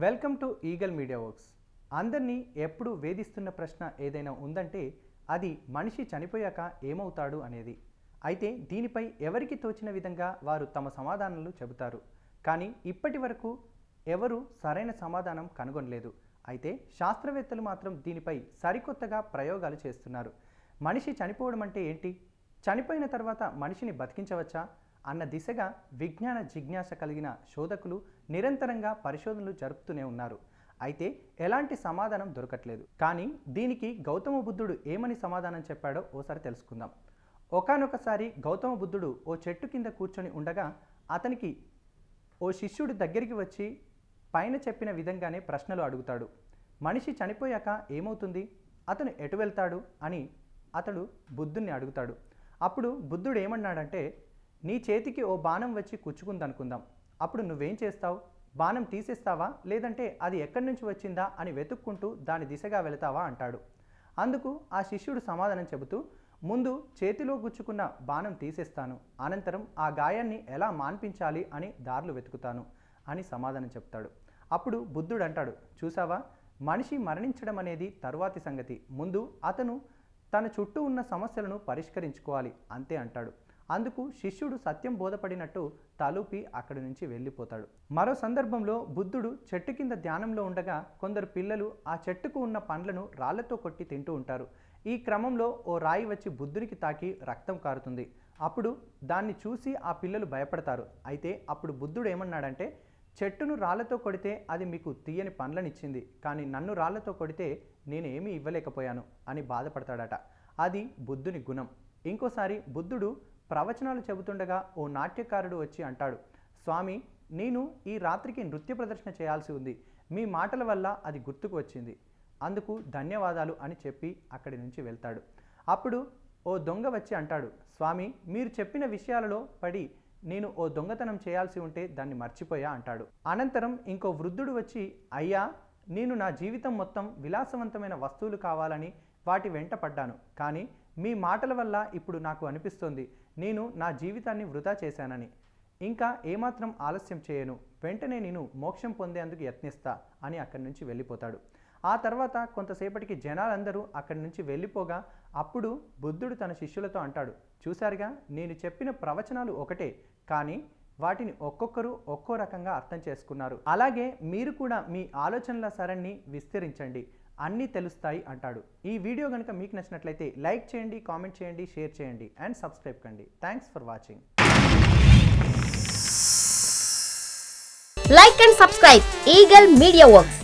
Welcome to Eagle Media Works. అందరినీ ఎప్పుడు వేధిస్తున్న ప్రశ్న ఏదైనా ఉందంటే అది మనిషి చనిపోయాక ఏమవుతాడు అనేది. అయితే దీనిపై ఎవరికి తోచిన విధంగా వారు తమ సమాధానాలు చెబుతారు. కానీ ఇప్పటి వరకు ఎవరు సరైన సమాధానం కనుగొనలేదు. అయితే శాస్త్రవేత్తలు మాత్రం దీనిపై సరికొత్తగా ప్రయోగాలు చేస్తున్నారు. మనిషి చనిపోవడం అంటే ఏంటి? చనిపోయిన తర్వాత మనిషిని బతికించవచ్చా? అన్న దిశగా విజ్ఞాన జిజ్ఞాస కలిగిన శోధకులు నిరంతరంగా పరిశోధనలు జరుపుతూనే ఉన్నారు. అయితే ఎలాంటి సమాధానం దొరకట్లేదు. కానీ దీనికి గౌతమ బుద్ధుడు ఏమని సమాధానం చెప్పాడో ఓసారి తెలుసుకుందాం. ఒకానొకసారి గౌతమ బుద్ధుడు ఓ చెట్టు కింద కూర్చొని ఉండగా అతనికి ఓ శిష్యుడు దగ్గరికి వచ్చి పైన చెప్పిన విధంగానే ప్రశ్నలు అడుగుతాడు. మనిషి చనిపోయాక ఏమవుతుంది? అతను ఎటు వెళ్తాడు? అని అతడు బుద్ధుణ్ణి అడుగుతాడు. అప్పుడు బుద్ధుడు ఏమన్నాడంటే నీ చేతికి ఓ బాణం వచ్చి కుచ్చుకుందనుకుందాం. అప్పుడు నువ్వేం చేస్తావు? బాణం తీసేస్తావా? లేదంటే అది ఎక్కడి నుంచి వచ్చిందా? అని వెతుక్కుంటూ దాని దిశగా వెళతావా? అంటాడు. అందుకు ఆ శిష్యుడు సమాధానం చెబుతూ ముందు చేతిలో గుచ్చుకున్న బాణం తీసేస్తాను. అనంతరం ఆ గాయాన్ని ఎలా మాన్పించాలి అని దారులు వెతుకుతాను అని సమాధానం చెప్తాడు. అప్పుడు బుద్ధుడు అంటాడు చూసావా మనిషి మరణించడం అనేది తరువాతి సంగతి. ముందు అతను తన చుట్టూ ఉన్న సమస్యలను పరిష్కరించుకోవాలి అంతే అంటాడు. అందుకు శిష్యుడు సత్యం బోధపడినట్టు తలూపి అక్కడి నుంచి వెళ్ళిపోతాడు. మరో సందర్భంలో బుద్ధుడు చెట్టు కింద ధ్యానంలో ఉండగా కొందరు పిల్లలు ఆ చెట్టుకు ఉన్న పండ్లను రాళ్ళతో కొట్టి తింటూ ఉంటారు. ఈ క్రమంలో ఓ రాయి వచ్చి బుద్ధునికి తాకి రక్తం కారుతుంది. అప్పుడు దాన్ని చూసి ఆ పిల్లలు భయపడతారు. అయితే అప్పుడు బుద్ధుడు ఏమన్నాడంటే చెట్టును రాళ్ళతో కొడితే అది మీకు తీయని పండ్లనిచ్చింది కానీ నన్ను రాళ్ళతో కొడితే నేనేమీ ఇవ్వలేకపోయాను అని బాధపడతాడట. అది బుద్ధుని గుణం. ఇంకోసారి బుద్ధుడు ప్రవచనాలు చెబుతుండగా ఓ నాట్యకారుడు వచ్చి అంటాడు స్వామి నేను ఈ రాత్రికి నృత్య ప్రదర్శన చేయాల్సి ఉంది. మీ మాటల వల్ల అది గుర్తుకు వచ్చింది. అందుకు ధన్యవాదాలు అని చెప్పి అక్కడి నుంచి వెళ్తాడు. అప్పుడు ఓ దొంగ వచ్చి అంటాడు స్వామి మీరు చెప్పిన విషయాలలో పడి నేను ఓ దొంగతనం చేయాల్సి ఉంటే దాన్ని మర్చిపోయా అంటాడు. అనంతరం ఇంకో వృద్ధుడు వచ్చి అయ్యా నేను నా జీవితం మొత్తం విలాసవంతమైన వస్తువులు కావాలని వాటి వెంట పడ్డాను. కానీ మీ మాటల వల్ల ఇప్పుడు నాకు అనిపిస్తోంది. నేను నా జీవితాన్ని వృధా చేశానని. ఇంకా ఏమాత్రం ఆలస్యం చేయను. వెంటనే నేను మోక్షం పొందేందుకు యత్నిస్తా అని అక్కడి నుంచి వెళ్ళిపోతాడు. ఆ తర్వాత కొంతసేపటికి జనాలందరూ అక్కడి నుంచి వెళ్ళిపోగా అప్పుడు బుద్ధుడు తన శిష్యులతో అంటాడు చూశారుగా నేను చెప్పిన ప్రవచనాలు ఒకటే కానీ వాటిని ఒక్కొక్కరు ఒక్కో రకంగా అర్థం చేసుకున్నారు. అలాగే మీరు కూడా మీ ఆలోచనల సరణిని విస్తరించండి. అన్నీ తెలుస్తాయి అంటాడు. ఈ వీడియో కనుక మీకు నచ్చినట్లయితే లైక్ చేయండి కామెంట్ చేయండి షేర్ చేయండి అండ్ సబ్స్క్రైబ్ కండి. Thanks for watching like and subscribe. Eagle Media Works.